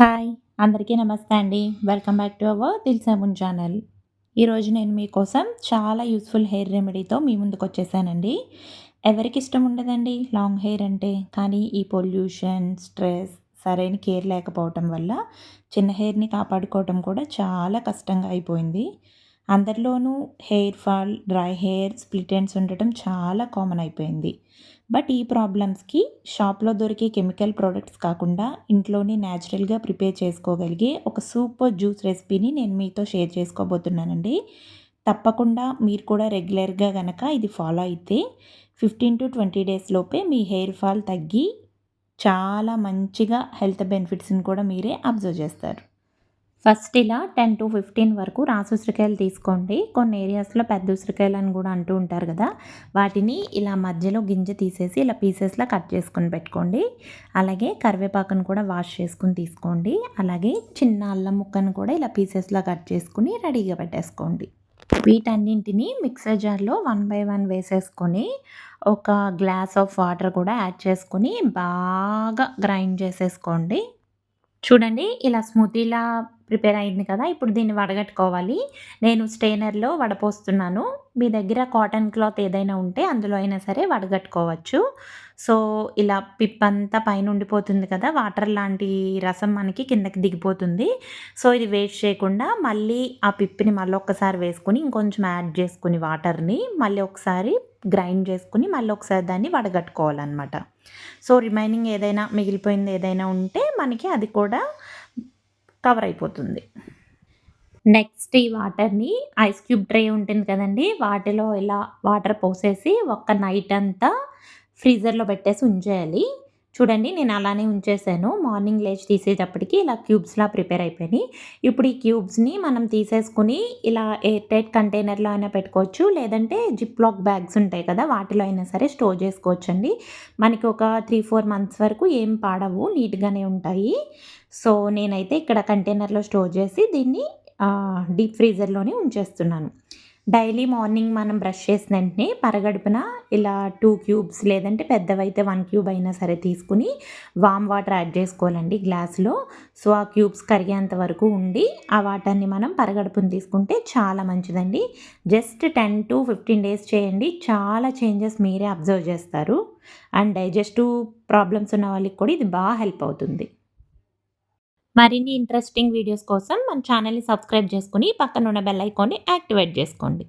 Hi అందరికీ నమస్తే అండి. వెల్కమ్ బ్యాక్ టు అవర్ దిల్సాబున్ ఛానల్. ఈరోజు నేను మీకోసం చాలా యూస్ఫుల్ హెయిర్ రెమెడీతో మీ ముందుకు వచ్చేసానండి. ఎవరికి ఇష్టం ఉండదండి లాంగ్ హెయిర్ అంటే? కానీ ఈ పొల్యూషన్ స్ట్రెస్ సరైన కేర్ లేకపోవటం వల్ల చిన్న హెయిర్ని కాపాడుకోవటం కూడా చాలా కష్టంగా అయిపోయింది. అందరిలోనూ hair fall dry hair split ends ఉండటం చాలా కామన్ అయిపోయింది. బట్ ఈ ప్రాబ్లమ్స్కి షాప్లో దొరికే కెమికల్ ప్రోడక్ట్స్ కాకుండా ఇంట్లోనే న్యాచురల్గా ప్రిపేర్ చేసుకోగలిగే ఒక సూపర్ జ్యూస్ రెసిపీని నేను మీతో షేర్ చేసుకోబోతున్నానండి. తప్పకుండా మీరు కూడా రెగ్యులర్గా కనుక ఇది ఫాలో అయితే ఫిఫ్టీన్ టు ట్వంటీ డేస్ లోపే మీ హెయిర్ ఫాల్ తగ్గి చాలా మంచిగా హెల్త్ బెనిఫిట్స్ని కూడా మీరే అబ్జర్వ్ చేస్తారు. ఫస్ట్ ఇలా టెన్ టు ఫిఫ్టీన్ వరకు రాసు ఉసిరికాయలు తీసుకోండి. కొన్ని ఏరియాస్లో పెద్ద ఉసిరికాయలు అని కూడా అంటూ ఉంటారు కదా. వాటిని ఇలా మధ్యలో గింజ తీసేసి ఇలా పీసెస్లా కట్ చేసుకొని పెట్టుకోండి. అలాగే కరివేపాకును కూడా వాష్ చేసుకుని తీసుకోండి. అలాగే చిన్న అల్లం ముక్కను కూడా ఇలా పీసెస్లా కట్ చేసుకుని రెడీగా పెట్టేసుకోండి. వీటన్నింటిని మిక్సర్ జార్లో వన్ బై వన్ వేసేసుకొని ఒక గ్లాస్ ఆఫ్ వాటర్ కూడా యాడ్ చేసుకొని బాగా గ్రైండ్ చేసేసుకోండి. చూడండి ఇలా స్మూతీలా ప్రిపేర్ అయింది కదా ఇప్పుడు దీన్ని వడగట్టుకోవాలి. నేను స్టెయినర్లో వడపోస్తున్నాను. మీ దగ్గర కాటన్ క్లాత్ ఏదైనా ఉంటే అందులో అయినా సరే వడగట్టుకోవచ్చు. సో ఇలా పిప్పంతా పైన ఉండిపోతుంది కదా వాటర్ లాంటి రసం మనకి కిందకి దిగిపోతుంది. సో ఇది వేస్ట్ చేయకుండా మళ్ళీ ఆ పిప్పిని మళ్ళీ ఒక్కసారి వేసుకుని ఇంకొంచెం యాడ్ చేసుకుని వాటర్ని మళ్ళీ ఒకసారి గ్రైండ్ చేసుకుని మళ్ళీ ఒకసారి దాన్ని వడగట్టుకోవాలన్నమాట. సో రిమైనింగ్ ఏదైనా మిగిలిపోయింది ఏదైనా ఉంటే మనకి అది కూడా కవర్ అయిపోతుంది. నెక్స్ట్ ఈ వాటర్ని ఐస్ క్యూబ్ ట్రే ఉంటుంది కదండి వాటిలో ఇలా వాటర్ పోసేసి ఒక్క నైట్ అంతా ఫ్రీజర్లో పెట్టేసి ఉంచేయాలి. చూడండి నేను అలానే ఉంచేసాను. మార్నింగ్ లేచి తీసేటప్పటికి ఇలా క్యూబ్స్లా ప్రిపేర్ అయిపోయినాయి. ఇప్పుడు ఈ క్యూబ్స్ని మనం తీసేసుకుని ఇలా ఎయిర్ టైట్ కంటైనర్లో అయినా పెట్టుకోవచ్చు. లేదంటే జిప్ లాక్ బ్యాగ్స్ ఉంటాయి కదా వాటిలో అయినా సరే స్టోర్ చేసుకోవచ్చండి. మనకి ఒక త్రీ ఫోర్ మంత్స్ వరకు ఏం పాడవు నీట్గానే ఉంటాయి. సో నేనైతే ఇక్కడ కంటైనర్లో స్టోర్ చేసి దీన్ని డీప్ ఫ్రీజర్లోనే ఉంచేస్తున్నాను. డైలీ మార్నింగ్ మనం బ్రష్ చేసిన వెంటనే పరగడుపున ఇలా టూ క్యూబ్స్ లేదంటే పెద్దవైతే వన్ క్యూబ్ అయినా సరే తీసుకుని వామ్ వాటర్ యాడ్ చేసుకోవాలండి గ్లాస్లో. సో ఆ క్యూబ్స్ కరిగేంత వరకు ఉండి ఆ వాటర్ని మనం పరగడుపుని తీసుకుంటే చాలా మంచిదండి. Just ten to fifteen days చేయండి. చాలా చేంజెస్ మీరే అబ్జర్వ్ చేస్తారు. అండ్ డైజెస్టివ్ ప్రాబ్లమ్స్ ఉన్న వాళ్ళకి కూడా ఇది బాగా హెల్ప్ అవుతుంది. మరిన్ని ఇంట్రెస్టింగ్ వీడియోస్ కోసం మన ఛానల్ని సబ్స్క్రైబ్ చేసుకుని పక్కన ఉన్న బెల్ ఐకాన్ని యాక్టివేట్ చేసుకోండి.